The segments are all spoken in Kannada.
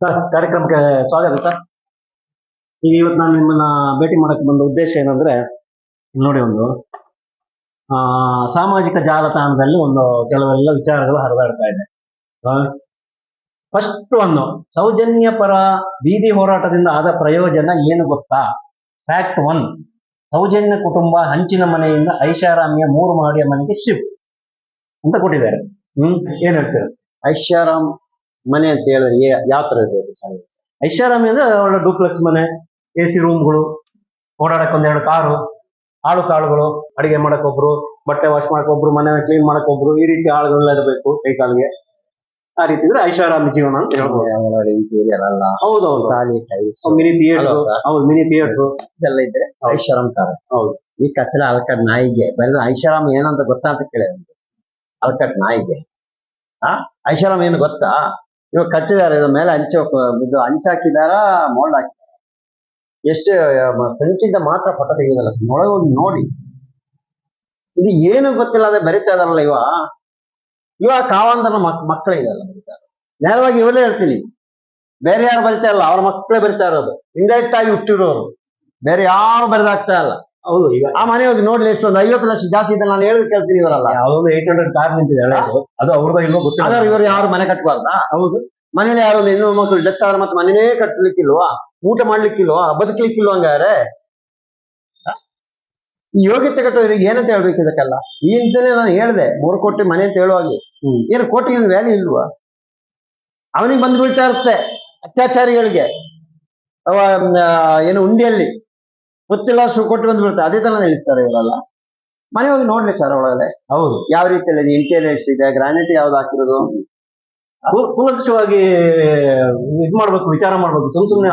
ಸರ್, ಕಾರ್ಯಕ್ರಮಕ್ಕೆ ಸ್ವಾಗತ ಸರ್. ಈಗ ಇವತ್ತು ನಾನು ನಿಮ್ಮನ್ನ ಭೇಟಿ ಮಾಡಕ್ಕೆ ಬಂದ ಉದ್ದೇಶ ಏನಂದ್ರೆ ನೋಡಿ ಒಂದು ಸಾಮಾಜಿಕ ಜಾಲತಾಣದಲ್ಲಿ ಒಂದು ಕೆಲವೆಲ್ಲ ವಿಚಾರಗಳು ಹರಿದಾಡ್ತಾ ಇದೆ. ಫಸ್ಟ್ ಒಂದು ಸೌಜನ್ಯ ಪರ ಬೀದಿ ಹೋರಾಟದಿಂದ ಆದ ಪ್ರಯೋಜನ ಏನು ಗೊತ್ತಾ? ಫ್ಯಾಕ್ಟ್ ಒನ್ ಸೌಜನ್ಯ ಕುಟುಂಬ ಹಂಚಿನ ಮನೆಯಿಂದ ಐಷಾರಾಮಿಯ ಮೂರು ಮಹಡಿಯ ಮನೆಗೆ ಶಿಫ್ಟ್ ಅಂತ ಕೊಟ್ಟಿದ್ದಾರೆ. ಹ್ಮ್, ಏನ್ ಹೇಳ್ತೀರಾ? ಐಷಾರಾಮ್ ಮನೆ ಅಂತ ಹೇಳಿದ್ರೆ ಯಾವ ತರ ಇರ್ಬೋದು ಸರ್? ಐಷಾರಾಮಿ ಅಂದ್ರೆ ಒಳ್ಳೆ ಡೂಪ್ಲೆಕ್ಸ್ ಮನೆ ಎ ಸಿ ರೂಮ್ಗಳು ಓಡಾಡಕ್ ಒಂದೆರಡು ಕಾರು ಆಳು ಕಾಳುಗಳು ಅಡಿಗೆ ಮಾಡಕ್ ಒಬ್ರು ಬಟ್ಟೆ ವಾಶ್ ಮಾಡಕ್ ಒಬ್ರು ಮನೆ ಕ್ಲೀನ್ ಮಾಡಕ್ ಒಬ್ರು ಈ ರೀತಿ ಆಳುಗಳೆಲ್ಲ ಇರಬೇಕು ಕೈ ಕಾಲಿಗೆ. ಆ ರೀತಿ ಅಂದ್ರೆ ಐಷಾರಾಮಿ ಜೀವನ ಅಂತ ಹೇಳ್ಬೋದು. ಹೌದೌದು ಮಿನಿ ಥಿಯೇಟರ್? ಹೌದು ಮಿನಿ ಥಿಯೇಟರ್ ಇದೆಲ್ಲ ಇದ್ರೆ ಐಷಾರಾಮ್ ಕಾರ. ಹೌದು. ಈ ಕಚ್ಚಲ ಅಲ್ಕಟ್ ನಾಯಿಗೆ ಬರೀ ಐಷಾರಾಮ್ ಏನಂತ ಗೊತ್ತಾ ಅಂತ ಕೇಳಿ ಅಲ್ಕಟ್ ನಾಯಿಗೆ. ಆ? ಐಷಾರಾಮ್ ಏನು ಗೊತ್ತಾ? ಇವಾಗ ಕಟ್ಟಿದ್ದಾರೆ ಇದ್ರ ಮೇಲೆ ಹಂಚು, ಇದು ಹಂಚಾಕಿದಾರ ಮೋಲ್ಡ್ ಹಾಕಿದಾರ? ಎಷ್ಟು ಫ್ರಂಟಿಂದ ಮಾತ್ರ ಫೋಟೋ ತೆಗೆಯೋದಲ್ಲ ಸರ್, ಒಳಗೆ ನೋಡಿ. ಇದು ಏನು ಗೊತ್ತಿಲ್ಲ, ಅದೇ ಬರಿತಾ ಇದಾರಲ್ಲ ಇವ. ಇವ ಕಾವಂತರ ಮಕ್ ಬರೀತಾರೆ ನೇರವಾಗಿ ಇವರೇ ಹೇಳ್ತೀನಿ. ಬೇರೆ ಯಾರು ಬರಿತಾ ಇಲ್ಲ, ಅವ್ರ ಮಕ್ಕಳೇ ಬರಿತಾ ಇರೋದು. ಇಂಡೈರೆಕ್ಟ್ ಆಗಿ ಹುಟ್ಟಿರೋರು. ಬೇರೆ ಯಾರು ಬರೆದಾಗ್ತಾ ಇಲ್ಲ. ಹೌದು ಈಗ ಆ ಮನೆ ಹೋಗಿ ನೋಡ್ಲಿ ಎಷ್ಟೊಂದು ಐವತ್ತು ಲಕ್ಷ ಜಾಸ್ತಿ ಇದೆ ನಾನು ಹೇಳಿದ್ ಕೇಳ್ತೀನಿ ಇವರಲ್ಲ. ಯಾವ್ದೊಂದು ಏಟ್ ಹಂಡ್ರೆಡ್ ಕಾರ್ ನಿಂತಿದೆ ಅದು ಅವ್ರದ್ದು ಇನ್ನೂ ಗೊತ್ತಿಲ್ಲ. ಇವರು ಯಾರು ಮನೆ ಕಟ್ಟಬಾರ್ದಾ ಹೌದು. ಮನೇಲಿ ಯಾರು ಹೆಣ್ಣು ಮಕ್ಕಳು ಡೆತ್ ಆದ್ರೆ ಮತ್ತೆ ಮನೆನೇ ಕಟ್ಟಲಿಕ್ಕಿಲ್ವಾ ಊಟ ಮಾಡ್ಲಿಕ್ಕಿಲ್ವಾ? ಬದುಕಲಿಕ್ಕಿಲ್ವಾ ಹಂಗಾರೆ ಯೋಗ್ಯತೆ ಕಟ್ಟೋರಿಗೆ ಏನಂತ ಹೇಳ್ಬೇಕು ಇದಕ್ಕೆಲ್ಲ? ಈ ಇಂತಲೇ ನಾನು ಹೇಳಿದೆ ಮೂರು ಕೋಟಿ ಮನೆ ಅಂತ ಹೇಳುವಾಗೆ. ಏನು ಕೋಟಿಗೆ ವ್ಯಾಲ್ಯೂ ಇಲ್ವಾ? ಅವನಿಗೆ ಬಂದು ಬೀಳ್ತಾ ಇರುತ್ತೆ ಅತ್ಯಾಚಾರಿಗಳಿಗೆ. ಅವ ಏನು ಉಂಡಿಯಲ್ಲಿ. ಗೊತ್ತಿಲ್ಲ ಶು ಕೊಟ್ಟು ಬಂದು ಬಿಡುತ್ತೆ ಅದೇ ತರ ನಿಲ್ಲಿಸ್ತಾರೆ ಇವರೆಲ್ಲ. ಮನೆ ಹೋಗಿ ನೋಡ್ಲಿ ಸರ್ ಒಳಗಡೆ ಹೌದು. ಯಾವ ರೀತಿಯಲ್ಲಿ ಇಂಟೀರಿಯರ್ಸ್ ಇದೆ ಗ್ರಾನೈಟ್ ಯಾವ್ದು ಹಾಕಿರೋದು? ಕುಲಕ್ಷವಾಗಿ ಇದು ಇದ್ ಮಾಡ್ಬೇಕು ವಿಚಾರ ಮಾಡ್ಬೇಕು. ಸುಮ್ ಸುಮ್ನೆ.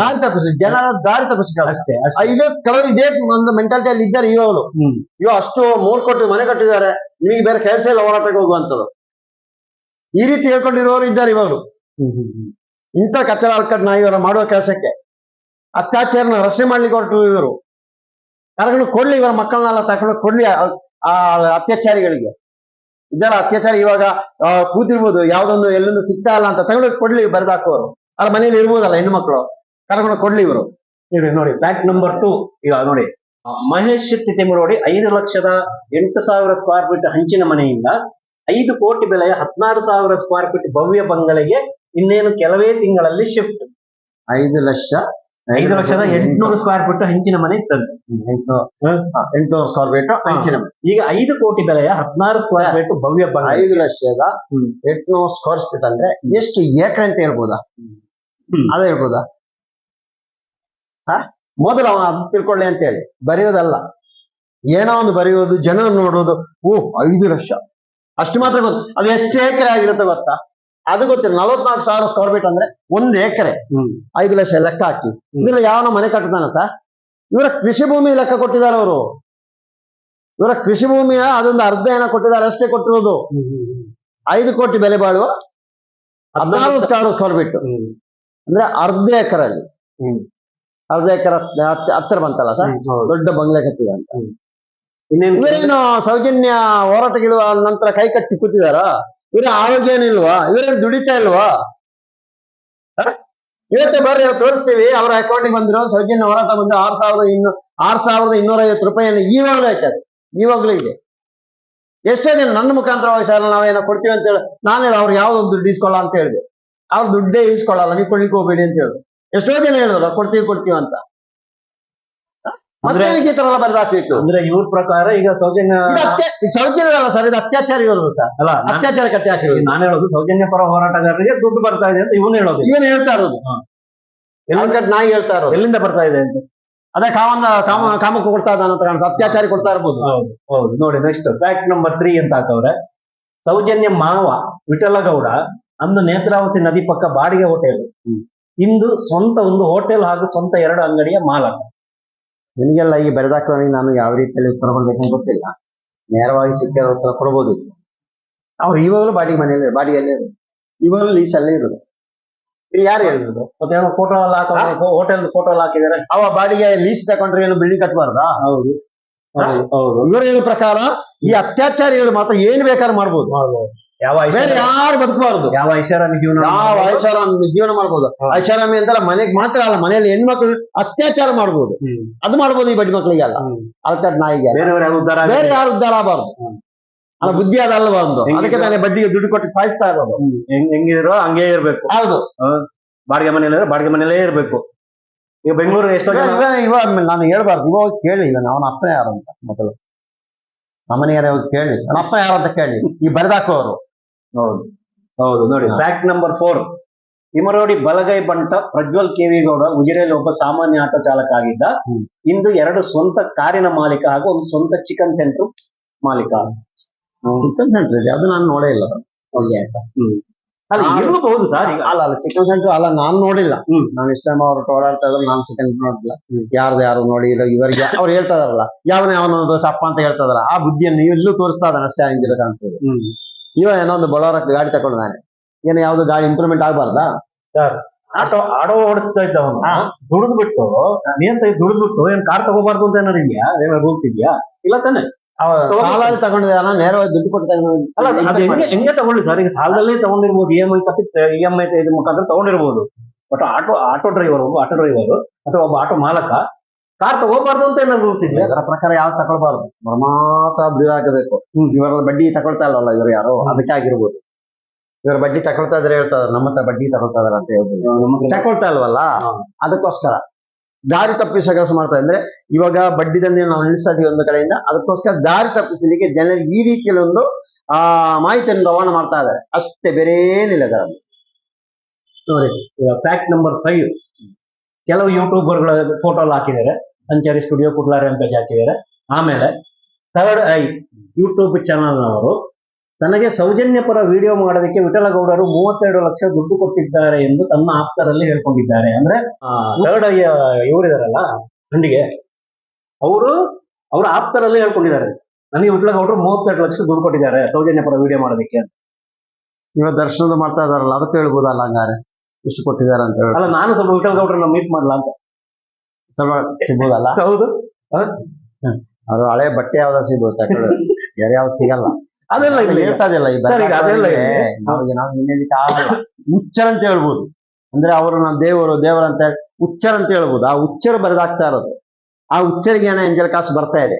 ದಾರಿ ತಪ್ಪಿಸಿ ಜನರ ದಾರಿ ತಪ್ಪಿಸಿ ಅಷ್ಟೇ. ಇದು ಕೆಲವರು ಇದೇ ಒಂದು ಮೆಂಟಾಲಿಟಿಯಲ್ಲಿ ಇದ್ದಾರೆ ಇವಾಗಲು ಇವ ಅಷ್ಟು ಮೂರ್ ಕೊಟ್ಟು ಮನೆ ಕಟ್ಟಿದ್ದಾರೆ. ನಿಮಗೆ ಬೇರೆ ಕೆಲಸ ಇಲ್ಲ ಹೋರಾಟಕ್ಕೆ ಹೋಗುವಂತದ್ದು ಈ ರೀತಿ ಹೇಳ್ಕೊಂಡಿರೋರು ಇದ್ದಾರೆ ಇವಾಗಲು ಇಂಥ ಕಚ್ಚರ ಅಲ್ಕಟ್ನ ಇವರು ಮಾಡುವ ಕೆಲಸಕ್ಕೆ. ಅತ್ಯಾಚಾರನ ರಕ್ಷಣೆ ಮಾಡ್ಲಿಕ್ಕೆ ಹೊರಟು ಇವರು. ಕರ್ಕೊಂಡು ಕೊಡ್ಲಿ, ಇವರ ಮಕ್ಕಳನ್ನೆಲ್ಲ ತಕೊಂಡು ಕೊಡ್ಲಿ ಆ- ಅತ್ಯಾಚಾರಿಗಳಿಗೆ. ಇದೆಲ್ಲ ಅತ್ಯಾಚಾರ ಇವಾಗ ಕೂತಿರ್ಬೋದು. ಯಾವ್ದೊಂದು ಎಲ್ಲೊಂದು ಸಿಗ್ತಾ ಇಲ್ಲ ಅಂತ ತಗೊಂಡು ಕೊಡ್ಲಿ ಬರೆದಾಕೋರು ಅಲ್ಲ ಮನೇಲಿ ಇರ್ಬೋದಲ್ಲ ಹೆಣ್ಣು ಮಕ್ಕಳು ಕರ್ಕೊಂಡು ಕೊಡ್ಲಿ ಇವರು. ನೋಡಿ ಫ್ಯಾಕ್ಟ್ ನಂಬರ್ ಟು. ಈಗ ನೋಡಿ. ಮಹೇಶ್ ನೋಡಿ ಐದು ಲಕ್ಷದ ಎಂಟು ಸಾವಿರ ಸ್ಕ್ವೇರ್ ಫೀಟ್ ಹಂಚಿನ ಮನೆಯಿಂದ ಐದು ಕೋಟಿ ಬೆಲೆಯ ಹದಿನಾರು ಸಾವಿರ ಸ್ಕ್ವೇರ್ ಫೀಟ್ ಭವ್ಯ ಬಂಗಲೆಗೆ ಇನ್ನೇನು ಕೆಲವೇ ತಿಂಗಳಲ್ಲಿ ಶಿಫ್ಟ್ ಐದು ಲಕ್ಷ ಐದು ಲಕ್ಷದ ಎಂಟುನೂರು ಸ್ಕ್ವೇರ್ ಫೀಟ್ ಹಂಚಿನ ಮನೆ ತಂದೆ ಎಂಟುನೂರು ಸ್ಕ್ವೇರ್ ಫೀಟ್ ಹಂಚಿನ ಮನೆ. ಈಗ ಐದು ಕೋಟಿ ಬೆಲೆಯ ಹದಿನಾರು ಸ್ಕ್ವೇರ್ ಫೀಟ್ ಭವ್ಯ ಬಣ್ಣ ಐದು ಲಕ್ಷದ. ಎಂಟುನೂರು ಸ್ಕ್ವೇರ್ ಫೀಟ್ ಅಂದ್ರೆ ಎಷ್ಟು ಏಕರೆ ಅಂತ ಹೇಳ್ಬೋದಾ? ಅದ ಹೇಳ್ಬೋದಾ? ಹ? ಮೊದಲು ಅವನು ಅದು ತಿಳ್ಕೊಳ್ಳಿ ಅಂತ ಹೇಳಿ. ಬರೆಯೋದಲ್ಲ. ಏನೋ ಒಂದು ಬರೆಯೋದು ಜನ ನೋಡೋದು. ಓ ಐದು ಲಕ್ಷ. ಅಷ್ಟು ಮಾತ್ರ ಗೊತ್ತು. ಅದು ಎಷ್ಟು ಎಕರೆ ಆಗಿರುತ್ತೆ ಗೊತ್ತಾ? ಅದು ಗೊತ್ತಿಲ್ಲ. ನಲವತ್ನಾಲ್ಕು ಸಾವಿರ ಸ್ಕ್ವೇರ್ ಫೀಟ್ ಅಂದ್ರೆ ಒಂದು ಎಕರೆ. ಐದು ಲಕ್ಷ ಲೆಕ್ಕ ಹಾಕಿ. ಇದ್ರಲ್ಲಿ ಯಾವನ ಮನೆ ಕಟ್ಟಿದಾನ ಸರ್? ಇವರ ಕೃಷಿ ಭೂಮಿ ಲೆಕ್ಕ ಕೊಟ್ಟಿದ್ದಾರೆ ಅವರು. ಇವರ ಕೃಷಿ ಭೂಮಿಯ ಅದೊಂದು ಅರ್ಧ ಏನೋ ಕೊಟ್ಟಿದ್ದಾರೆ ಅಷ್ಟೇ ಕೊಟ್ಟಿರೋದು. ಐದು ಕೋಟಿ ಬೆಲೆ ಬಾಳುವ ಹದಿನಾರು ಸಾವಿರ ಸ್ಕ್ವೇರ್ ಫೀಟ್ ಅಂದ್ರೆ ಅರ್ಧ ಎಕರಲ್ಲಿ ಹ್ಮ್. ಅರ್ಧ ಎಕರೆ ಹತ್ತಿರ ಬಂತಲ್ಲ ಸರ್? ದೊಡ್ಡ ಬಂಗ್ಲೆ ಕಟ್ಟಿದ ಅಂತ. ಇನ್ನೇನು ಸೌಜನ್ಯ ಹೋರಾಟಗಿಳುವ ನಂತರ ಕೈ ಕಟ್ಟಿ ಕೂತಿದಾರ? ಇವ್ರ ಆರೋಗ್ಯ ಏನಿಲ್ವಾ? ಇವರೇನು ದುಡಿತಾ ಇಲ್ವಾ? ಇವತ್ತೇ ಬರ್ರಿ ತೋರಿಸ್ತೀವಿ. ಅವರ ಅಕೌಂಟಿಗೆ ಬಂದಿರೋ ಸೌಜನ್ಯ ಹೋರಾಟ ಬಂದು ಆರ್ ಸಾವಿರದ ಇನ್ನೂ, ಆರ್ ಸಾವಿರದ ಇನ್ನೂರ ಐವತ್ತು ರೂಪಾಯಿಯನ್ನು ಈವಾಗಲೂ ಹಾಕ್ಯಾರೆ. ಇವಾಗಲೂ ಇದೆ. ಎಷ್ಟೋ ದಿನ ನನ್ನ ಮುಖಾಂತರವಾಗಿ ಸರ್, ನಾವೇನೋ ಕೊಡ್ತೀವಿ ಅಂತ ಹೇಳಿ, ನಾನು ಹೇಳಿ ಅವ್ರು ಯಾವ್ದೊಂದು ದುಡ್ಡು ಇಸ್ಕೊಳ್ಳ ಅಂತ ಹೇಳಿದೆ. ಅವ್ರು ದುಡ್ಡೇ ಇಸ್ಕೊಳ್ಳಲ್ಲ ನೀವು ಕೊಡ್ಲಿಕ್ಕೆ ಹೋಗ್ಬೇಡಿ ಅಂತ ಹೇಳಿದ್ರು ಎಷ್ಟೋ ದಿನ ಹೇಳಿದ್ರು, ಕೊಡ್ತೀವಿ ಕೊಡ್ತೀವಿ ಅಂತ. ಅಂದ್ರೆ- ಈ ತರ ಎಲ್ಲ ಅಂದ್ರೆ ಇವ್ರ ಪ್ರಕಾರ ಈಗ ಸೌಜನ್ಯ ಅತ್ಯ- ಸೌಜನ್ಯ ಅಲ್ಲ ಸರ್ ಇದು ಅತ್ಯಾಚಾರ ಇವರು ಸರ್. ಅಲ್ಲ ಅತ್ಯಾಚಾರ ಕಟ್ಟಿ ಹಾಕಿರೋದು. ನಾನು ಹೇಳೋದು ಸೌಜನ್ಯ ಪರ ಹೋರಾಟಗಾರರಿಗೆ ದುಡ್ಡು ಬರ್ತಾ ಇದೆ ಅಂತ ಇವನು ಹೇಳೋದು. ಇವನು ಹೇಳ್ತಾ ಇರೋದು. ಹಾ. ಎಲ್ಲಿಂದ ನಾಯಿ ಹೇಳ್ತಾ ಇರೋದು. ಎಲ್ಲಿಂದ ಬರ್ತಾ ಇದೆ ಅಂತ? ಅದೇ ಕಾಮನ ಕಾಮ ಕಾಮಕ್ಕೆ ಕೊಡ್ತಾ ಇದ್ದಾನ ಅಂತ ಕಾಣಿಸ್ ಅತ್ಯಾಚಾರಿ ಕೊಡ್ತಾ ಇರ್ಬೋದು. ಹೌದು ಹೌದು. ನೋಡಿ ನೆಕ್ಸ್ಟ್ ಫ್ಯಾಕ್ಟ್ ನಂಬರ್ ತ್ರೀ ಅಂತ ಹಾಕವ್ರೆ. ಸೌಜನ್ಯ ಮಾವ ವಿಠಲಗೌಡ ಅಂದು ನೇತ್ರಾವತಿ ನದಿ ಪಕ್ಕ ಬಾಡಿಗೆ ಹೋಟೆಲ್. ಇಂದು ಸ್ವಂತ ಒಂದು ಹೋಟೆಲ್ ಹಾಗೂ ಸ್ವಂತ ಎರಡು ಅಂಗಡಿಯ ಮಾಲಕ. ನಿನಗೆಲ್ಲ ಈ ಬರೆದಾಕೋನಿಗೆ ನಾನು ಯಾವ ರೀತಿಯಲ್ಲಿ ಉತ್ತರ ಕೊಡ್ಬೇಕಂತ ಗೊತ್ತಿಲ್ಲ. ನೇರವಾಗಿ ಸಿಕ್ಕಿರೋ ಉತ್ತರ ಕೊಡ್ಬೋದಿತ್ತು. ಅವ್ರು ಇವಾಗಲೂ ಬಾಡಿಗೆ ಮನೆಯಲ್ಲಿ ಬಾಡಿಗೆಲ್ಲೇ ಇರೋದು ಇವಾಗಲೂ ಲೀಸಲ್ಲೇ ಇರೋದು. ಯಾರು ಹೇಳಿರೋದು? ಮತ್ತೆ ಫೋಟೋ ಎಲ್ಲ ಹಾಕೋ ಹೋಟೆಲ್ ಫೋಟೋ ಎಲ್ಲ ಹಾಕಿದ್ದಾರೆ ಅವ ಬಾಡಿಗೆ ಲೀಸ್ ತಗೊಂಡ್ರೆ ಏನು ಬಿಲ್ಡಿಂಗ್ ಕಟ್ಬಾರ್ದಾ? ಹೌದು. ಹೌದು, ಇವರ ಹೇಳೋ ಪ್ರಕಾರ ಈ ಅತ್ಯಾಚಾರಿಗಳು ಮಾತ್ರ ಏನ್ ಬೇಕಾದ್ರೂ ಮಾಡ್ಬೋದು. ಮಾಡ್ಬೋದು. ಯಾವ ಬೇರೆ ಯಾರು ಬದುಕಬಾರದು. ಯಾವ ಐಷಾರಾಮಿ ಜೀವನ ಯಾವ ಐಷಾರಾಮಿ ಜೀವನ ಮಾಡ್ಬೋದು. ಐಷಾರಾಮಿ ಅಂತಲ್ಲ ಮನೆಗೆ ಮಾತ್ರ ಅಲ್ಲ ಮನೆಯಲ್ಲಿ ಹೆಣ್ಮಕ್ಳು ಅತ್ಯಾಚಾರ ಮಾಡ್ಬೋದು. ಅದು ಮಾಡ್ಬೋದು ಈ ಬಡ್ಡಿ ಮಕ್ಕಳಿಗೆ ಅಲ್ಲ ಹ್ಮ್. ಅಲ್ಕಟ್ ನಾಯಿಗೆ. ಬೇರೆ ಯಾರು ಉದ್ದಾರ ಆಗಬಾರ್ದು. ಅಲ್ಲ ಬುದ್ಧಿ ಅದಲ್ವಾ ಒಂದು? ಅದಕ್ಕೆ ತಾನೇ ಬಡ್ಡಿಗೆ ದುಡ್ಡು ಕೊಟ್ಟು ಸಾಯಿಸ್ತಾ ಇರೋದು. ಹೆಂಗಿರೋ ಹಂಗೆ ಇರ್ಬೇಕು. ಹೌದು. ಬಾಡಿಗೆ ಮನೇಲಿ ಬಾಡಿಗೆ ಮನೆಯಲ್ಲೇ ಇರ್ಬೇಕು. ಈಗ ಬೆಂಗಳೂರು ಎಷ್ಟೋ ಇವಾಗ ಜನ ನಾನು ಹೇಳ್ಬಾರ್ದು. ಇವಾಗ ಕೇಳಿಲ್ಲ ಇವನು ಅಪ್ಪನೇ ಅಪ್ಪ ಯಾರು ಅಂತ ಮೊದಲು. ನಮ್ಮನೆಯಾರ ಹೋಗಿ ಕೇಳಿ ಅಪ್ಪ ಯಾರು ಅಂತ ಕೇಳಿ ಈ ಬರೆದಾಕೋರು. ಹೌದು. ಹೌದು ನೋಡಿ. ಫ್ಯಾಕ್ಟ್ ನಂಬರ್ ಫೋರ್ ಇಮರೋಡಿ ಬಲಗೈ ಬಂಟ ಪ್ರಜ್ವಲ್ ಕೇವಿಗೌಡ ಉಜಿರೆಯಲ್ಲಿ ಒಬ್ಬ ಸಾಮಾನ್ಯ ಆಟೋ ಚಾಲಕ ಆಗಿದ್ದ. ಹ್ಮ್. ಇಂದು ಎರಡು ಸ್ವಂತ ಕಾರಿನ ಮಾಲೀಕ ಹಾಗೂ ಒಂದು ಸ್ವಂತ ಚಿಕನ್ ಸೆಂಟರ್ ಮಾಲೀಕ. ಚಿಕನ್ ಸೆಂಟರ್ ಇದೆ. ಅದು ನಾನು ನೋಡೇ ಇಲ್ಲ. ಹೋಗಿ ಆಯ್ತಾ ಅಲ್ಲ ಇರ್ಬಹುದು ಸರ್ ಈಗ. ಅಲ್ಲ ಅಲ್ಲ ಚಿಕನ್ ಸೆಂಟರ್ ಅಲ್ಲ ನಾನು ನೋಡಿಲ್ಲ. ನಾನು ಇಷ್ಟ ಟೈಮ್ ಅವ್ರು ಓಡಾಡ್ತಾ ಇದ್ರು ನಾನು ಚಿಕನ್ ನೋಡಿಲ್ಲ. ಯಾರ್ದು ಯಾರು ನೋಡಿ ಇಲ್ಲ ಇವರಿಗೆ ಅವ್ರು ಹೇಳ್ತಾ ಇದಾರಲ್ಲ. ಯಾವನ ಯಾವನೊಂದು ಚಪ್ಪ ಅಂತ ಹೇಳ್ತಾ ಇದಾರ ಆ ಬುದ್ಧಿಯನ್ನು ಇಲ್ಲೂ ತೋರಿಸ್ತಾ ಇದ್ದಾನೆ ಅಷ್ಟೇ ಹಂಗಿಲ್ಲ ಕಾಣಿಸ್ತದೆ. ಇವ ಏನೋ ಒಂದು ಬಡವರ ಗಾಡಿ ತಗೊಂಡಿದ್ದಾನೆ ಏನೋ ಯಾವ್ದು ಗಾಡಿ ಇಂಪ್ರೂವ್ಮೆಂಟ್ ಆಗಬಾರ್ದಾ? ಆಟೋ ಆಟೋ ಓಡಿಸ್ತಾ ಇದ್ದ ಅವನು. ದುಡಿದ್ಬಿಟ್ಟು ನೀನ್ ಬಿಟ್ಟು ನಿಯಂತ ದುಡಿದು ಬಿಟ್ಟು ಏನ್ ಕಾರ್ ತಗೋಬಾರ್ದು ಅಂತ ಏನಾರು ಇದೆಯಾ? ಏನೋ ರೂಲ್ಸ್ ಇದೆಯಾ? ಇಲ್ಲ ತಾನೆ. ತಗೊಂಡು- ಸಾಲ ತಗೊಂಡಿದ್ದಾನ ನೇರವಾಗಿ ದುಡ್ಡು ಕೊಟ್ಟು ಅದು ಹೆಂಗೆ ಹೆಂಗೆ ತಗೊಳ್ಳಿ ಸರ್? ಈಗ ಸಾಲದಲ್ಲೇ ತಗೊಂಡಿರ್ಬೋದು ಇ ಎಂ ಐ ತಪ್ಪಿಸ್ ಇ ಎಂ ಐ ಇದ್ರ ಮುಖಾಂತರ ತಗೊಂಡಿರ್ಬೋದು. ಬಟ್ ಆಟೋ ಆಟೋ ಡ್ರೈವರ್ ಒಬ್ಬ ಆಟೋ ಡ್ರೈವರ್ ಅಥವಾ ಒಬ್ಬ ಆಟೋ ಮಾಲಕ ಕಾರ್ ತಗೋಬಾರ್ದು ಅಂತ ಏನಾದ್ರು ರೂಲ್ಸ್ ಅದರ ಪ್ರಕಾರ ಯಾವ್ದು ತಗೊಳ್ಬಾರ್ದು? ಮಾತ್ರ ಅಭಿವೃದ್ಧಿ ಆಗಬೇಕು ಇವರ ಬಡ್ಡಿ ತಗೊಳ್ತಾ ಇಲ್ಲವಲ್ಲ ಇವರು ಯಾರು? ಅದಕ್ಕೆ ಆಗಿರ್ಬೋದು. ಇವರು ಬಡ್ಡಿ ತಗೊಳ್ತಾ ಇದ್ರೆ ಹೇಳ್ತಾರೆ ನಮ್ಮ ಹತ್ರ ಬಡ್ಡಿ ತಗೊಳ್ತಾ ಇದಾರೆ ಅಂತ ಹೇಳ್ಬೋದು. ತಗೊಳ್ತಾ ಇಲ್ವಲ್ಲ? ಅದಕ್ಕೋಸ್ಕರ. ದಾರಿ ತಪ್ಪಿಸೋ ಕೆಲಸ ಮಾಡ್ತಾ ಇದ್ರೆ ಇವಾಗ ಬಡ್ಡಿ ದಂಧೆ ನಾವು ನಿಲ್ಲಿಸ್ತಾ ಒಂದು ಕಡೆಯಿಂದ, ಅದಕ್ಕೋಸ್ಕರ ದಾರಿ ತಪ್ಪಿಸಲಿಕ್ಕೆ ಜನರಿಗೆ ಈ ರೀತಿಯಲ್ಲಿ ಒಂದು ಆ, ಮಾಹಿತಿಯನ್ನು ರವಾನೆ ಮಾಡ್ತಾ ಇದ್ದಾರೆ. ಅಷ್ಟೇ ಬೇರೆ ಏನಿಲ್ಲ ಅದರಲ್ಲಿ ನೋಡಿ ಫ್ಯಾಕ್ಟ್ ನಂಬರ್ ಫೈವ್ ಕೆಲವು ಯೂಟ್ಯೂಬರ್ಗಳ ಫೋಟೋ ಹಾಕಿದ್ದಾರೆ. ಸಂಚಾರಿ ಸ್ಟುಡಿಯೋ ಕುಟ್ಲಾರಿ ಅಂತ ಹಾಕಿದ್ದಾರೆ ಆಮೇಲೆ ಥರ್ಡ್ ಐ ಯೂಟ್ಯೂಬ್ ಚಾನಲ್ನವರು ತನಗೆ ಸೌಜನ್ಯ ಪರ ವಿಡಿಯೋ ಮಾಡೋದಕ್ಕೆ ವಿಠಲಗೌಡರು ಮೂವತ್ತೆರಡು ಲಕ್ಷ ದುಡ್ಡು ಕೊಟ್ಟಿದ್ದಾರೆ ಎಂದು ತನ್ನ ಆಪ್ತರಲ್ಲಿ ಹೇಳ್ಕೊಂಡಿದ್ದಾರೆ. ಅಂದ್ರೆ ಥರ್ಡ್ ಇವರಿದಾರಲ್ಲ ಖಂಡಿಗೆ ಅವರು ಅವರ ಆಪ್ತರಲ್ಲಿ ಹೇಳ್ಕೊಂಡಿದ್ದಾರೆ. ನನಗೆ ವಿಠಲಗೌಡರು ಮೂವತ್ತೆರಡು ಲಕ್ಷ ದುಡ್ಡು ಕೊಟ್ಟಿದ್ದಾರೆ ಸೌಜನ್ಯ ಪರ ವಿಡಿಯೋ ಮಾಡೋದಕ್ಕೆ ಅಂತ. ಇವಾಗ ದರ್ಶನದ ಮಾಡ್ತಾ ಇದಾರಲ್ಲ ಅದಕ್ಕೆ ಹೇಳ್ಬೋದಲ್ಲ ಹಂಗಾರೆ? ಇಷ್ಟು ಕೊಟ್ಟಿದ್ದಾರೆ ಅಂತ ಹೇಳಿ ಅಲ್ಲ ನಾನು ಸ್ವಲ್ಪ ವಿಠಲಗೌಡರನ್ನ ಮೀಟ್ ಮಾಡಲ್ಲ ಅಂತ. ಸ್ವಲ್ಪ ಸಿಗ್ಬೋದಲ್ಲ? ಹೌದು. ಅದು ಹಳೆ ಬಟ್ಟೆ ಯಾವ್ದಾದ್ರು ಸಿಗ್ಬೋದು ಯಾರ್ಯಾವ್ದು ಸಿಗಲ್ಲ. ಅದೆಲ್ಲ ಇಲ್ಲ ಅದೆಲ್ಲ. ನಮಗೆ ನಾವು ಆಗಲ್ಲ ಹುಚ್ಚರ್ ಅಂತ ಹೇಳ್ಬೋದು. ಅಂದ್ರೆ ಅವರು ನಾವು ದೇವರು ದೇವರ ಅಂತ ಹೇಳಿ ಹುಚ್ಚರ್ ಅಂತ ಹೇಳ್ಬೋದು. ಆ ಹುಚ್ಚರು ಬರೆದಾಗ್ತಾ ಇರೋದು. ಆ ಉಚ್ಚರಿಗೆ ಏನೋ ಎಂಜಲ್ ಕಾಸು ಬರ್ತಾ ಇದೆ.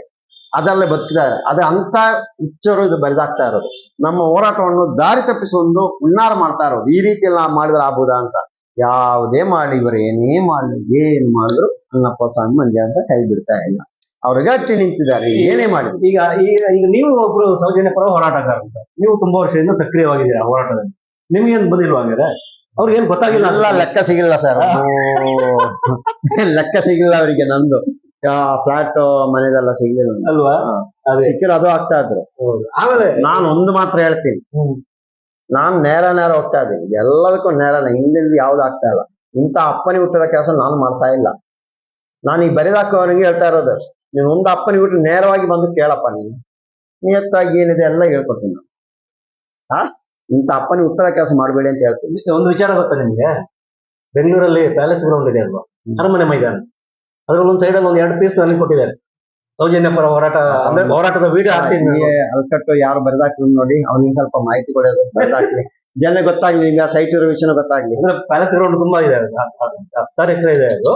ಅದರಲ್ಲೇ ಬದುಕಿದ್ದಾರೆ. ಅದೇ ಅಂತ ಹುಚ್ಚರು ಇದು ಬರೆದಾಗ್ತಾ ಇರೋದು. ನಮ್ಮ ಹೋರಾಟವನ್ನು ದಾರಿ ತಪ್ಪಿಸೊಂದು ಹುನ್ನಾರ ಮಾಡ್ತಾ ಇರೋದು. ಈ ರೀತಿ ನಾವು ಮಾಡಿದ್ರೆ ಆಗ್ಬೋದಾ ಅಂತ. ಯಾವುದೇ ಮಾಡಲಿ ಇವರು ಏನೇ ಮಾಡಲಿ ಏನು ಮಾಡಿದ್ರು ಅಣ್ಣಪ್ಪ ಸ್ವಾಮಿ ಮಂಜಾಂಶ ಕೈ ಬಿಡ್ತಾ ಇಲ್ಲ. ಅವ್ರು ಗಟ್ಟಿ ನಿಂತಿದ್ದಾರೆ. ಏನೇ ಮಾಡಿ ಈಗ ಈಗ ಈಗ ನೀವು ಒಬ್ರು ಸೌಜನ್ಯ ಪರ ಹೋರಾಟಗಾರ ನೀವು ತುಂಬಾ ವರ್ಷದಿಂದ ಸಕ್ರಿಯವಾಗಿದ್ದೀರಾ ಹೋರಾಟದಲ್ಲಿ. ನಿಮ್ಗೇನ್ ಬಂದಿಲ್ವಾ ಅವ್ರಿಗೆ ಏನ್ ಗೊತ್ತಾಗಿಲ್ಲ? ಅಲ್ಲ ಲೆಕ್ಕ ಸಿಗಿಲ್ಲ ಸರ್. ಲೆಕ್ಕ ಸಿಗಿಲ್ಲ ಅವರಿಗೆ ನಂದು. ಫ್ಲಾಟ್ ಮನೆದೆಲ್ಲ ಸಿಗ್ಲಿಲ್ಲ ಅಲ್ವಾ? ಅದೇ. ಸಿಕ್ಕಿರೋ ಅದು ಆಗ್ತಾ ಇದ್ರು. ಆಮೇಲೆ? ನಾನು ಒಂದು ಮಾತ್ರ ಹೇಳ್ತೀನಿ. ನಾನು ನೇರ ನೇರ ಹೋಗ್ತಾ ಇದ್ದೀನಿ. ಎಲ್ಲದಕ್ಕೂ ನೇರನೇ ಹಿಂದಿಂದ ಯಾವ್ದು ಆಗ್ತಾ ಇಲ್ಲ. ಇಂಥ ಅಪ್ಪನಿ ಹುಟ್ಟಿದ ಕೆಲಸ ನಾನು ಮಾಡ್ತಾ ಇಲ್ಲ. ನಾನು ಈ ಬರೆದಾಕೋನಿಗೆ ಹೇಳ್ತಾ ಇರೋದು ನೀನು ಒಂದು ಅಪ್ಪನಿ ಬಿಟ್ಟು ನೇರವಾಗಿ ಬಂದು ಕೇಳಪ್ಪ ನೀನು ನಿಯತ್ತಾಗಿ ಏನಿದೆ ಎಲ್ಲ ಹೇಳ್ಕೊಡ್ತೀನಿ ನಾನು ಹಾ ಇಂಥ ಅಪ್ಪನಿ ಉತ್ತರ ಕೆಲಸ ಮಾಡಬೇಡಿ ಅಂತ ಹೇಳ್ತೀನಿ ಒಂದು ವಿಚಾರ ಗೊತ್ತಾ ನಿಮಗೆ ಬೆಂಗಳೂರಲ್ಲಿ ಪ್ಯಾಲೇಸ್ ಗ್ರೌಂಡ್ ಇದೆ ಅಲ್ವಾ ಅರಮನೆ ಮೈದಾನ ಅದ್ರಲ್ಲಿ ಒಂದು ಸೈಡ್ ಒಂದು ಎರಡು ಪೀಸ್ ನನಗೆ ಕೊಟ್ಟಿದ್ದಾರೆ ಸೌಜನ್ಯ ಪರ ಹೋರಾಟ ಅಂದ್ರೆ ಹೋರಾಟದ ವಿಡಿಯೋ ಹಾಕ್ತೀನಿ ಅಲ್ಕಟ್ಟು ಯಾರು ಬರೆದಾಕ್ಲಿ ನೋಡಿ ಅವ್ನಿಗೆ ಸ್ವಲ್ಪ ಮಾಹಿತಿ ಕೊಡೋದು ಬರೆದಾಕ್ಲಿ ಜನ ಗೊತ್ತಾಗ್ಲಿ ಈಗ ಸೈಟ್ ಇರೋ ವಿಷಯ ಗೊತ್ತಾಗ್ಲಿ ಅಂದ್ರೆ ಪ್ಯಾಲೇಸ್ ಗ್ರೌಂಡ್ ತುಂಬಾ ಇದೆ ಹತ್ತಾರು ಎಕರೆ ಇದೆ ಅದು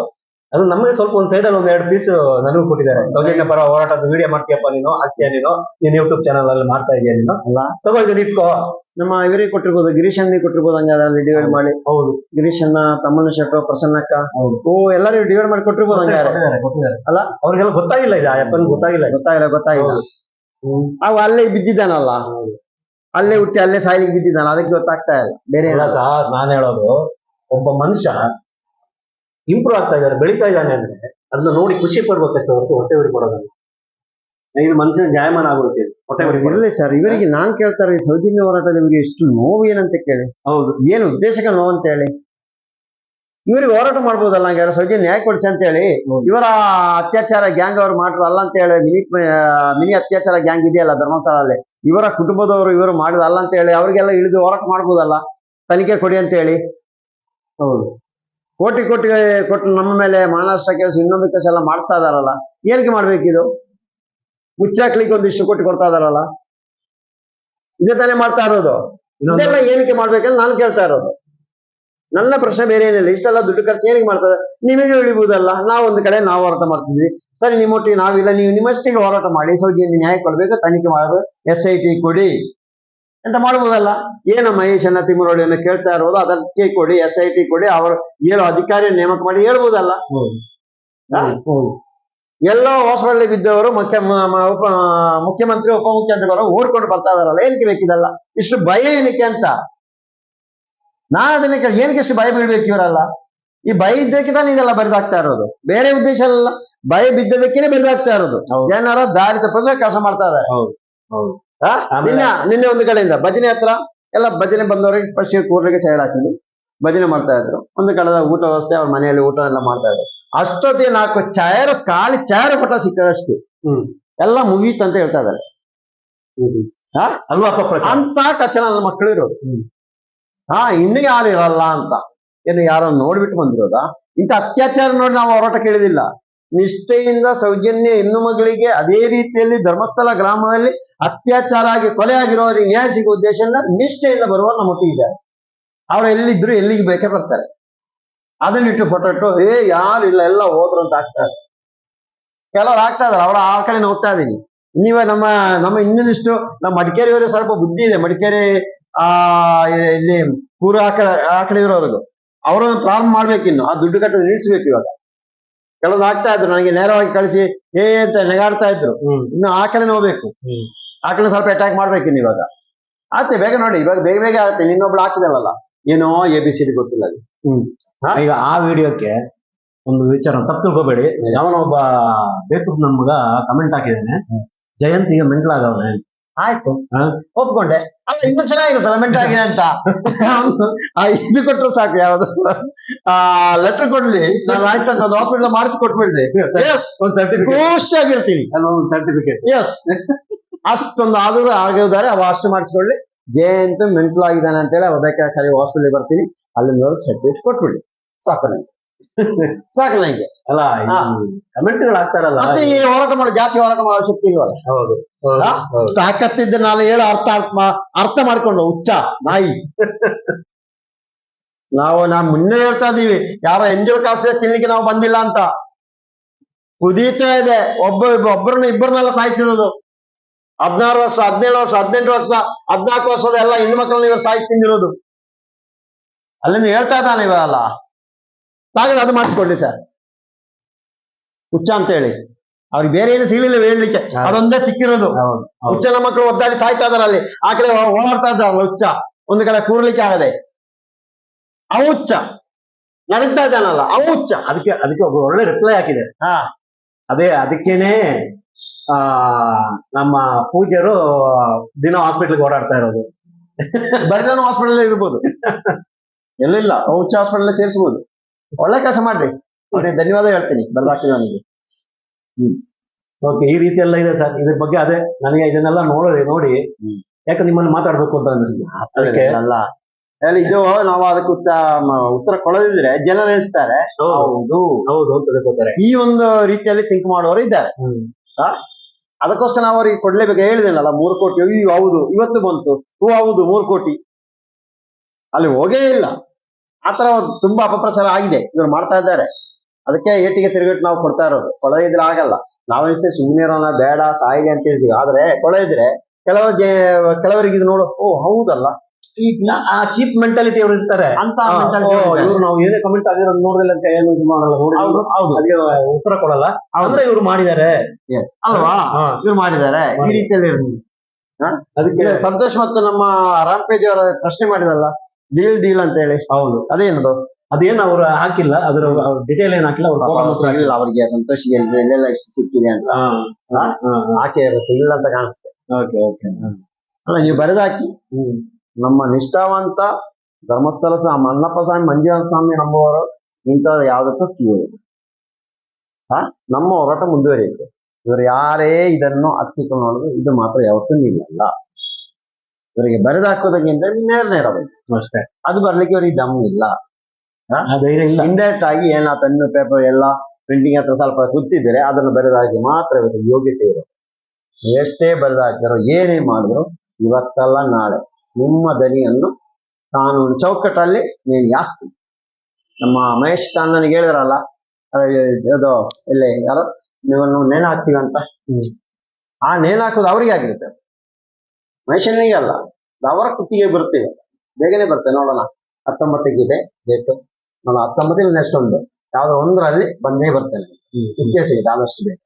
ಅದು ನಮಗೆ ಸ್ವಲ್ಪ ಒಂದ್ ಸೈಡ್ ಅಲ್ಲಿ ಒಂದ್ ಎರಡು ಪೀಸ್ ನನಗೂ ಕೊಟ್ಟಿದ್ದಾರೆ. ಸೌಜನ್ಯ ಪರ ಹೋರಾಟದ ವಿಡಿಯೋ ಮಾಡ್ತೀಯಪ್ಪ ನೀನು ಹಾಕ್ತೀಯ ನೀನು ನೀನ್ ಯೂಟ್ಯೂಬ್ ಚಾನಲ್ ಅಲ್ಲಿ ಮಾಡ್ತಾ ಇದೀಯ ನೀನು? ಅಲ್ಲ. ತಗೋ ಇದನ್ನ ಇಟ್ಕೋ ನಮ್ಮ ಇವರಿಗೆ ಕೊಟ್ಟಿರ್ಬೋದು ಗಿರೀಶ್ ಅನ್ನಿ ಕೊಟ್ಟಿರ್ಬೋದು ಹಂಗಾದ್ರೆ ಡಿವೈಡ್ ಮಾಡಿ. ಹೌದು. ಗಿರೀಶ್ ಅನ್ನ ತಮ್ಮನ ಶೆಟ್ರು ಪ್ರಸನ್ನಕ್ಕ. ಹೌದು. ಓ ಎಲ್ಲರಿಗೂ ಡಿವೈಡ್ ಮಾಡಿ ಕೊಟ್ಟಿರ್ಬೋದು ಹಂಗಾರೆ. ಅಲ್ಲ? ಅವ್ರಿಗೆಲ್ಲ ಗೊತ್ತಾಗಿಲ್ಲ ಇದು ಅಪ್ಪನ್ ಗೊತ್ತಾಗಿಲ್ಲ ಗೊತ್ತಾಗಿಲ್ಲ ಗೊತ್ತಾಗಿಲ್ಲ. ಹ್ಮ್. ಅವ ಅಲ್ಲೇ ಬಿದ್ದಿದ್ದಾನಲ್ಲ. ಅಲ್ಲೇ ಹುಟ್ಟಿ ಅಲ್ಲೇ ಸಾಯ್ಲಿಕ್ಕೆ ಬಿದ್ದಿದ್ದಾನ ಅದಕ್ಕೆ ಗೊತ್ತಾಗ್ತಾ ಇಲ್ಲ. ಬೇರೆ ಇಲ್ಲ ಸರ್ ನಾನ್ ಹೇಳೋದು ಒಬ್ಬ ಮನುಷ್ಯ ಇಂಪ್ರೂವ್ ಆಗ್ತಾ ಇದ್ದಾರೆ ಬೆಳೀತಾ ಇದ್ದಾನೆ ಅಂದ್ರೆ ಅದನ್ನ ನೋಡಿ ಖುಷಿ ಪಡ್ಬೇಕಷ್ಟೇ ಹೊರತು ಹೊಟ್ಟೆ ಉರಿ ಪಡೋದಲ್ಲ ಇದು ಮನುಷ್ಯನ ಜಾಯಮಾನ ಆಗುತ್ತೆ. ಹೊಟ್ಟೆ ಉರಿ ಪಡೋದು. ಸರ್ ಇವರಿಗೆ ನಾನ್ ಕೇಳ್ತಾರೆ ಈ ಸೌಜನ್ಯ ಹೋರಾಟದಲ್ಲಿ ಇವರಿಗೆ ಎಷ್ಟು ನೋವು ಏನಂತ ಕೇಳಿ. ಹೌದು. ಏನು ಉದ್ದೇಶಕ್ಕೆ ನೋವು ಅಂತ ಹೇಳಿ. ಇವರಿಗೆ ಹೋರಾಟ ಮಾಡ್ಬೋದಲ್ಲ ಹಂಗಾರೆ ಸೌಜನ್ಯ ನ್ಯಾಯ ಕೊಡಿಸಿ ಅಂತ ಹೇಳಿ. ಇವರ ಅತ್ಯಾಚಾರ ಗ್ಯಾಂಗ್ ಅವ್ರು ಮಾಡ್ರು ಅಲ್ಲ ಅಂತ ಹೇಳಿ ಮಿನಿ ಮಿನಿ ಅತ್ಯಾಚಾರ ಗ್ಯಾಂಗ್ ಇದೆಯಲ್ಲ ಧರ್ಮಸ್ಥಳದಲ್ಲಿ. ಇವರ ಕುಟುಂಬದವರು ಇವರು ಮಾಡುದಲ್ಲ ಅಂತ ಹೇಳಿ ಅವರಿಗೆಲ್ಲ ಇಳಿದು ಹೋರಾಟ ಮಾಡ್ಬೋದಲ್ಲ. ತನಿಖೆ ಕೊಡಿ ಅಂತ ಹೇಳಿ. ಹೌದು. ಕೋಟಿ ಕೋಟಿ ಕೊಟ್ಟು ನಮ್ಮ ಮೇಲೆ ಮಹಾರಾಷ್ಟ್ರ ಕೇಸ್ ಇನ್ನೊಂದು ಕೇಸ್ ಎಲ್ಲ ಮಾಡಿಸ್ತಾ ಇದಾರಲ್ಲ. ಏನಕ್ಕೆ ಮಾಡ್ಬೇಕಿದು ಮುಚ್ಚಾಕ್ಲಿಕ್ಕೆ ಒಂದಿಷ್ಟು ಕೊಟ್ಟು ಕೊಡ್ತಾ ಇದಾರಲ್ಲ. ಇದೇ ತಾನೇ ಮಾಡ್ತಾ ಇರೋದು. ಇದೆಲ್ಲ ಏನಕ್ಕೆ ಮಾಡ್ಬೇಕಂತ ನಾನು ಕೇಳ್ತಾ ಇರೋದು. ನನ್ನ ಪ್ರಶ್ನೆ ಬೇರೆ ಏನಿಲ್ಲ ಇಷ್ಟೆಲ್ಲ ದುಡ್ಡು ಖರ್ಚು ಏನಕ್ಕೆ ಮಾಡ್ತಾರೆ? ನಿಮಗೆ ಉಳಿಬಹುದಲ್ಲ ನಾವು ಒಂದು ಕಡೆ ನಾವು ಹೋರಾಟ ಮಾಡ್ತಿದ್ವಿ. ಸರಿ ನಿಮ್ಮೊಟ್ಟಿಗೆ ನಾವಿಲ್ಲ. ನೀವು ನಿಮ್ಮಷ್ಟಿಗೆ ಹೋರಾಟ ಮಾಡಿ. ಸ್ವಲ್ಪ ನ್ಯಾಯ ಕೊಡಬೇಕು ತನಿಖೆ ಮಾಡಬೇಕು. ಎಸ್ ಐ ಟಿ ಕೊಡಿ. ಅಂತ ಮಾಡ್ಬೋದಲ್ಲ ಏನು ಮಹೇಶನ ತಿಮ್ಮರೊಳಿಯನ್ನು ಕೇಳ್ತಾ ಇರೋದು ಅದಕ್ಕೆ ಕೊಡಿ ಎಸ್ ಐ ಟಿ ಕೊಡಿ ಅವರು ಹೇಳೋ ಅಧಿಕಾರಿ ನೇಮಕ ಮಾಡಿ ಹೇಳ್ಬೋದಲ್ಲ. ಎಲ್ಲೋ ಹೊಸಬಳ್ಳಿ ಬಿದ್ದವರು ಮುಖ್ಯ ಉಪ ಮುಖ್ಯಮಂತ್ರಿ ಉಪಮುಖ್ಯಮಂತ್ರಿಗಳು ಓಡ್ಕೊಂಡು ಬರ್ತಾ ಇದಾರಲ್ಲ ಏನಕ್ಕೆ ಬೇಕಿದಲ್ಲ? ಇಷ್ಟು ಭಯ ಏನಕ್ಕೆ ಅಂತ? ನಾ ಅದನ್ನ ಕೇಳಿ ಏನಕ್ಕೆ ಇಷ್ಟು ಭಯ ಬೀಳ್ಬೇಕು ಇವರಲ್ಲ? ಈ ಭಯ ಇದ್ದಕ್ಕೆ ತಾನೇ ಇದೆಲ್ಲ ಬರೆದಾಗ್ತಾ ಇರೋದು. ಬೇರೆ ಉದ್ದೇಶ ಅಲ್ಲ. ಭಯ ಬಿದ್ದದಕ್ಕೇನೆ ಬರೆದಾಗ್ತಾ ಇರೋದು. ಜನರ ದಾರಿ ತಪ್ಪಿಸೋ ಕೆಲಸ ಮಾಡ್ತಾ ಇದ್ದಾರೆ. ನಿನ್ನೆ ನಿನ್ನೆ ಒಂದು ಕಡೆಯಿಂದ ಭಜನೆ ಹತ್ರ ಎಲ್ಲ ಭಜನೆ ಬಂದವರಿಗೆ ಫಸ್ಟ್ ಕೂರ್ಲಿಕ್ಕೆ ಚೇರ್ ಹಾಕಿದ್ವಿ. ಭಜನೆ ಮಾಡ್ತಾ ಇದ್ರು. ಒಂದು ಕಡೆದ ಊಟ ವ್ಯವಸ್ಥೆ ಅವ್ರ ಮನೆಯಲ್ಲಿ ಊಟ ಎಲ್ಲ ಮಾಡ್ತಾ ಇದ್ರು. ಅಷ್ಟೊತ್ತಿಗೆ ನಾಲ್ಕು ಚೇರ್ ಖಾಲಿ ಚೇರ್ ಪಟ ಸಿಕ್ಕದಷ್ಟು. ಹ್ಮ್. ಎಲ್ಲ ಮುಗೀತು ಅಂತ ಹೇಳ್ತಾ ಇದ್ದಾರೆ? ಅಲ್ವಾ ಅಂತ ಕಚ್ಚನ ನನ್ನ ಮಕ್ಕಳು ಇರೋದು ಹಾ ಇನ್ನು ಯಾರು ಇರಲ್ಲ ಅಂತ. ಏನು ಯಾರೋ ನೋಡ್ಬಿಟ್ಟು ಬಂದಿರೋದಾ? ಇಂಥ ಅತ್ಯಾಚಾರ ನೋಡಿ ನಾವು ಹೋರಾಟ ಕೇಳಿದಿಲ್ಲ ನಿಷ್ಠೆಯಿಂದ ಸೌಜನ್ಯ ಹೆಣ್ಣು ಮಗಳಿಗೆ ಅದೇ ರೀತಿಯಲ್ಲಿ ಧರ್ಮಸ್ಥಳ ಗ್ರಾಮದಲ್ಲಿ ಅತ್ಯಾಚಾರ ಆಗಿ ಕೊಲೆ ಆಗಿರೋರಿಗೆ ನ್ಯಾಯ ಸಿಗುವ ಉದ್ದೇಶದಿಂದ ನಿಷ್ಠೆಯಿಂದ ಬರುವ ನಮ್ಮ ಇದ್ದಾರೆ. ಅವ್ರು ಎಲ್ಲಿದ್ರು ಎಲ್ಲಿಗೆ ಬೇಕೇ ಬರ್ತಾರೆ. ಅದನ್ನಿಟ್ಟು ಫೋಟೋ ಇಟ್ಟು, ಏ, ಯಾರು ಇಲ್ಲ, ಎಲ್ಲ ಹೋದ್ರು ಅಂತ ಆಗ್ತಾರೆ ಕೆಲವ್ರು ಆಗ್ತಾ ಇದಾರೆ ಅವ್ರ ಆ ಕಡೆ ನೋಡ್ತಾ ಇದೀನಿ ನೀವೇ ನಮ್ಮ ನಮ್ಮ ಇನ್ನೊಂದಿಷ್ಟು ನಮ್ಮ ಮಡಿಕೇರಿಯವರು ಸ್ವಲ್ಪ ಬುದ್ಧಿ ಇದೆ. ಮಡಿಕೇರಿ, ಆ, ಇಲ್ಲಿ ಪೂರ ಆ ಕಡೆ ಇರೋರ್ಗು. ಅವರು ಪ್ರಾರಂಭ ಮಾಡ್ಬೇಕಿನ್ನು. ಆ ದುಡ್ಡು ಕಟ್ಟ ನಿಲ್ಲಿಸ್ಬೇಕು ಇವಾಗ. ಕೆಲವ್ರು ಆಗ್ತಾ ಇದ್ರು ನನಗೆ ನೇರವಾಗಿ ಕಳಿಸಿ ಏ ಅಂತ ನೆಗಾಡ್ತಾ ಇದ್ರು. ಇನ್ನು ಆ ಕಡೆ ಹೋಗ್ಬೇಕು ಆ ಕಡೆ ಸ್ವಲ್ಪ ಅಟ್ಯಾಕ್ ಮಾಡ್ಬೇಕಿನ್ ಇವಾಗ. ಆತ ಬೇಗ ನೋಡಿ ಇವಾಗ ಬೇಗ ಬೇಗ ಆಗುತ್ತೆ ಇನ್ನೊಬ್ಳು ಹಾಕಿದಲ್ಲ ಏನೋ ಎ ಬಿ ಸಿ ಡಿ ಗೊತ್ತಿಲ್ಲ ಅದು? ಈಗ ಆ ವಿಡಿಯೋಕ್ಕೆ ಒಂದು ವಿಚಾರ ತಪ್ಪು ತಿಳ್ಕೊಬೇಡಿ. ಯಾವನೊಬ್ಬ ಬೇಕು ನನ್ ಮಗ ಕಮೆಂಟ್ ಹಾಕಿದ್ದಾನೆ. ಜಯಂತ್ ಈಗ ಆಗವನೆ ಆಯ್ತು. ಹಾ? ಒಪ್ಕೊಂಡೆ. ಅಲ್ಲ ಇನ್ನೂ ಚೆನ್ನಾಗಿರುತ್ತಲ್ಲ ಮೆಂಟ್ ಆಗಿದೆ ಅಂತ. ಇದು ಕೊಟ್ಟರು ಸಾಕು ಯಾವ್ದು. ಆ ಲೆಟರ್ ಕೊಡ್ಲಿ. ನಾನು ಆಯ್ತು ಅಂತ ಹಾಸ್ಪಿಟಲ್ ಮಾಡಿಸಿ ಕೊಟ್ಬಿಡ್ಲಿ ಎಸ್ ಒಂದು ಸರ್ಟಿಫಿಕೇಟ್ ಖುಷಿಯಾಗಿರ್ತೀನಿ ಒಂದು ಸರ್ಟಿಫಿಕೇಟ್ ಎಸ್ ಅಷ್ಟೊಂದು ಆದರೂ ಆಗಿದ್ದಾರೆ ಅವ ಅಷ್ಟು ಮಾಡಿಸ್ಕೊಳ್ಳಿ. ಅಂತ ಮೆಂಟಲ್ ಆಗಿದ್ದಾನೆ ಅಂತೇಳಿ ಹೇಳಿ ಅದಕ್ಕೆ ಖಾಲಿ ಹಾಸ್ಪಿಟಲ್ ಬರ್ತೀನಿ. ಅಲ್ಲಿ ಸರ್ಟಿಫಿಕೇಟ್ ಕೊಟ್ಬಿಡಿ. ಸಾಕು ನಂಗೆ. ಸಾಕು ನಂಗೆ ಅಲ್ಲ. ಕಮೆಂಟ್ಗಳು ಆಗ್ತಾರಲ್ಲ ಮತ್ತೆ ಈ ಹೋರಾಟ ಮಾಡೋ ಜಾಸ್ತಿ ಹೋರಾಟ ಮಾಡೋ ಶಕ್ತಿ ಇಲ್ವಲ್ಲ? ಹೌದು ತಾಕತ್ತಿದ್ದ ನಾನು ಹೇಳು ಅರ್ಥ ಅರ್ಥ ಅರ್ಥ ಮಾಡ್ಕೊಂಡು ಹುಚ್ಚ ನಾಯಿ. ನಾವು ನಾ ಮುನ್ನೆ ಹೇಳ್ತಾ ಇದೀವಿ ಯಾರ ಎಂಜಲ್ ಕಾಸು ತಿನ್ಲಿಕ್ಕೆ ನಾವು ಬಂದಿಲ್ಲ ಅಂತ. ಕುದೀತಾ ಇದೆ ಒಬ್ಬ ಒಬ್ಬರನ್ನ ಇಬ್ಬರನ್ನೆಲ್ಲ ಸಾಯಿಸಿರೋದು. ಹದಿನಾರು ವರ್ಷ ಹದಿನೇಳು ವರ್ಷ ಹದಿನೆಂಟು ವರ್ಷ ಹದಿನಾಲ್ಕು ವರ್ಷದ ಎಲ್ಲ ಹೆಣ್ಮಕ್ಳನ್ನ ಇವರು ಸಾಯಿಸಿ ತಿಂದಿರೋದು. ಅಲ್ಲಿಂದ ಹೇಳ್ತಾ ಇದ್ದಾನೆ ಇವೆಲ್ಲ ಹಾಗಾದ್ರೆ ಅದು ಮಾಡಿಸ್ಕೊಡ್ಲಿ ಸರ್. ಹುಚ್ಚ ಅಂತ ಹೇಳಿ ಅವ್ರಿಗೆ ಬೇರೆ ಏನು ಸಿಗಲಿಲ್ಲ ಹೇಳಲಿಕ್ಕೆ. ಅದೊಂದೇ ಸಿಕ್ಕಿರೋದು. ಹುಚ್ಚನ ಮಕ್ಕಳು ಒದ್ದಾಡಿ ಸಾಯ್ತಾ ಇದಾರೆ ಅಲ್ಲಿ. ಆ ಕಡೆ ಓಡಾಡ್ತಾ ಇದ್ದಾರಲ್ಲ ಹುಚ್ಚ. ಒಂದು ಕಡೆ ಕೂರ್ಲಿಕ್ಕೆ ಆಗದೆ. ಅವುಚ್ಚ ನಡಗ್ತಾ ನಡೀತಾ ಇದ್ದಾನಲ್ಲ ಅವುಚ್ಚ ಅದಕ್ಕೆ ಅದಕ್ಕೆ ಒಬ್ಬ ಒಳ್ಳೆ ರಿಪ್ಲೈ ಹಾಕಿದೆ. ಹಾ. ಅದೇ ಅದಕ್ಕೇನೆ ಆ ನಮ್ಮ ಪೂಜ್ಯರು ದಿನ ಹಾಸ್ಪಿಟ್ಲ್ಗೆ ಓಡಾಡ್ತಾ ಇರೋದು. ಬರಿದಾನು ಹಾಸ್ಪಿಟಲ್ ಇರ್ಬೋದು. ಎಲ್ಲಿಲ್ಲ ಅವುಚ್ಚ ಹಾಸ್ಪಿಟಲ್ ಸೇರಿಸಬಹುದು ಒಳ್ಳೆ ಕೆಲಸ ಮಾಡ್ರಿ. ಅವ್ರಿಗೆ ಧನ್ಯವಾದ ಹೇಳ್ತೀನಿ. ಹ್ಮ್. ಓಕೆ ಈ ರೀತಿ ಎಲ್ಲ ಇದೆ ಸರ್. ಇದ್ರ ಬಗ್ಗೆ ಅದೇ ನನಗೆ ಇದನ್ನೆಲ್ಲ ನೋಡಿ ನೋಡಿ. ಯಾಕೆ ನಿಮ್ಮನ್ನು ಮಾತಾಡ್ಬೇಕು ಅಂತ ಅದಕ್ಕೆ ಅಲ್ಲ. ಅಲ್ಲಿ ಇದು ನಾವು ಅದಕ್ಕೆ ಉತ್ತ ಉತ್ತರ ಕೊಡದಿದ್ರೆ ಜನ ನೆನೆಸ್ತಾರೆ ಹೌದು. ಹೌದು. ಅಂತ ತಿಳ್ಕೊತಾರೆ. ಈ ಒಂದು ರೀತಿಯಲ್ಲಿ ಥಿಂಕ್ ಮಾಡುವವರು ಇದ್ದಾರೆ. ಅದಕ್ಕೋಸ್ಕರ ನಾವು ಅವ್ರಿಗೆ ಕೊಡ್ಲೇಬೇಕು. ಹೇಳಿದೇನಲ್ಲ ಮೂರು ಕೋಟಿ ಹೌದು. ಇವತ್ತು ಬಂತು. ಹೂ ಹೌದು ಮೂರು ಕೋಟಿ. ಅಲ್ಲಿ ಹೋಗೇ ಇಲ್ಲ. ಆತರ ತುಂಬಾ ಅಪಪ್ರಚಾರ ಆಗಿದೆ. ಇವ್ರು ಮಾಡ್ತಾ ಇದ್ದಾರೆ. ಅದಕ್ಕೆ ಏಟಿಗೆ ತಿರುಗಿಟ್ಟು ನಾವು ಕೊಡ್ತಾ ಇರೋದು. ಕೊಳ ಇದ್ರೆ ಆಗಲ್ಲ. ನಾವಷ್ಟೇ ಸುಮ್ಮನೆ ಇರೋಣ ಬೇಡ ಸಾಯಿಗೆ ಅಂತ ಹೇಳ್ತೀವಿ. ಆದ್ರೆ ಕೊಳೆ ಕೆಲವರು ಕೆಲವರಿಗೆ ಕೆಲವರಿಗೆ ಇದು ನೋಡು ಓ ಹೌದಲ್ಲ. ಆ ಚೀಪ್ ಮೆಂಟಾಲಿಟಿ ಅವ್ರು ಇರ್ತಾರೆ. ಅಂತ ಇವ್ರು ನಾವು ಏನೇ ಕಮೆಂಟ್ ಆಗಿರೋ ನೋಡಿದ್ರೆ ಅಂತ ಏನು ಇದು ಮಾಡಲ್ಲ ನೋಡಿ ಉತ್ತರ ಕೊಡಲ್ಲ. ಅಂದ್ರೆ ಇವ್ರು ಮಾಡಿದ್ದಾರೆ. ಅಲ್ವಾ? ಇವ್ರು ಮಾಡಿದ್ದಾರೆ. ಈ. ರೀತಿಯಲ್ಲಿ. ಅದಕ್ಕೆ ಸಂತೋಷ್ ಮತ್ತು ನಮ್ಮ ರಾಮ್ಪೇಜ್ ಅವರ ಪ್ರಶ್ನೆ ಮಾಡಿದಲ್ಲ. ಡೀಲ್ ಡೀಲ್ ಅಂತ ಹೇಳಿ. ಹೌದು. ಅದೇನದು? ಅದೇನು ಅವ್ರು ಹಾಕಿಲ್ಲ ಅದ್ರ ಡಿಟೇಲ್ ಏನ್ ಹಾಕಿಲ್ಲ ಅವ್ರ photo ಮಾತ್ರ ಹಾಕಿಲ್ಲ. ಅವರಿಗೆ ಎಲ್ಲೆಲ್ಲ ಎಷ್ಟು ಸಿಕ್ಕಿದೆ ಅಂತ. ಹಾ, ಹಾ, ಹಾ, ಆಕೆ ಸಿಗ್ಲಿಲ್ಲ ಅಂತ ಕಾಣಿಸುತ್ತೆ. ಓಕೆ ಓಕೆ ಅಲ್ಲ ನೀವು ಬರೆದಾಕಿ. ಹ್ಮ್. ನಮ್ಮ ನಿಷ್ಠಾವಂತ ಧರ್ಮಸ್ಥಳ ಸ್ವಾಮಿ ಮನ್ನಪ್ಪ ಸ್ವಾಮಿ ಮಂಜುನಾಥ ಸ್ವಾಮಿ ನಂಬುವವರು ಇಂಥದ್ದು ಯಾವುದಕ್ಕೂ ಕಿವಿ ಹಾ? ನಮ್ಮ ಹೋರಾಟ ಮುಂದುವರಿಯುತ್ತೆ. ಇವರು ಯಾರೇ ಇದನ್ನು ಹತ್ತಿಕೊಂಡು ನೋಡೋದು ಇದು ಮಾತ್ರ ಯಾವತ್ತೂ ನಿಲ್ಲಲ್ಲ. ಇವರಿಗೆ ಬರೆದಾಕೋದಕ್ಕಿಂತ ನೇರ ನೇರ ಬಂತು ಅಷ್ಟೇ. ಅದು ಬರ್ಲಿಕ್ಕೆ ಇವರಿಗೆ ದಮ್ ಇಲ್ಲ. ಇಂಡೈರೆಕ್ಟ್ ಆಗಿ ಏನ ಪೆನ್ನು ಪೇಪರ್ ಎಲ್ಲ ಪ್ರಿಂಟಿಂಗ್ ಹತ್ರ ಸ್ವಲ್ಪ ಕುತ್ತಿದ್ರೆ ಅದನ್ನು ಬರೆದಾಗಿ ಮಾತ್ರ ಇವರಿಗೆ ಯೋಗ್ಯತೆ ಇರೋದು. ಎಷ್ಟೇ ಬರೆದಾಕಿದ್ರು ಏನೇ ಮಾಡಿದ್ರು ಇವತ್ತಲ್ಲ ನಾಳೆ. ನಿಮ್ಮ ದನಿಯನ್ನು ಕಾನೂನು ಚೌಕಟ್ಟಲ್ಲಿ ನೀನು ಯಾಕೆ ನಮ್ಮ ಮಹೇಶ್ ನನಗೆ ಹೇಳಿದ್ರಲ್ಲ ಅದು ಇಲ್ಲಿ ಯಾರು? ನೀವನ್ನು ನೇಣು ಹಾಕ್ತೀವಿ ಅಂತ. ಆ ನೇಣು ಹಾಕೋದು ಅವ್ರಿಗೆ ಆಗಿರುತ್ತೆ. ಮಹೇಶನಿಗೆ ಅಲ್ಲ ಅವರ ಕುತ್ತಿಗೆ ಬರ್ತೀವಿ ಬೇಗನೆ ಬರ್ತೇವೆ ನೋಡೋಣ. ಹತ್ತೊಂಬತ್ತಿಗಿದೆ ಡೇಟು ನೋಡೋಣ ಹತ್ತೊಂಬತ್ತಿಗೆ ನೆಕ್ಸ್ಟ್ ಒಂದು ಯಾವ್ದೋ ಒಂದರಲ್ಲಿ ಬಂದೇ ಬರ್ತೇನೆ. ಸಿಕ್ಕೇ ಸಿಗುತ್ತೆ ಆದಷ್ಟು ಬೇಗ.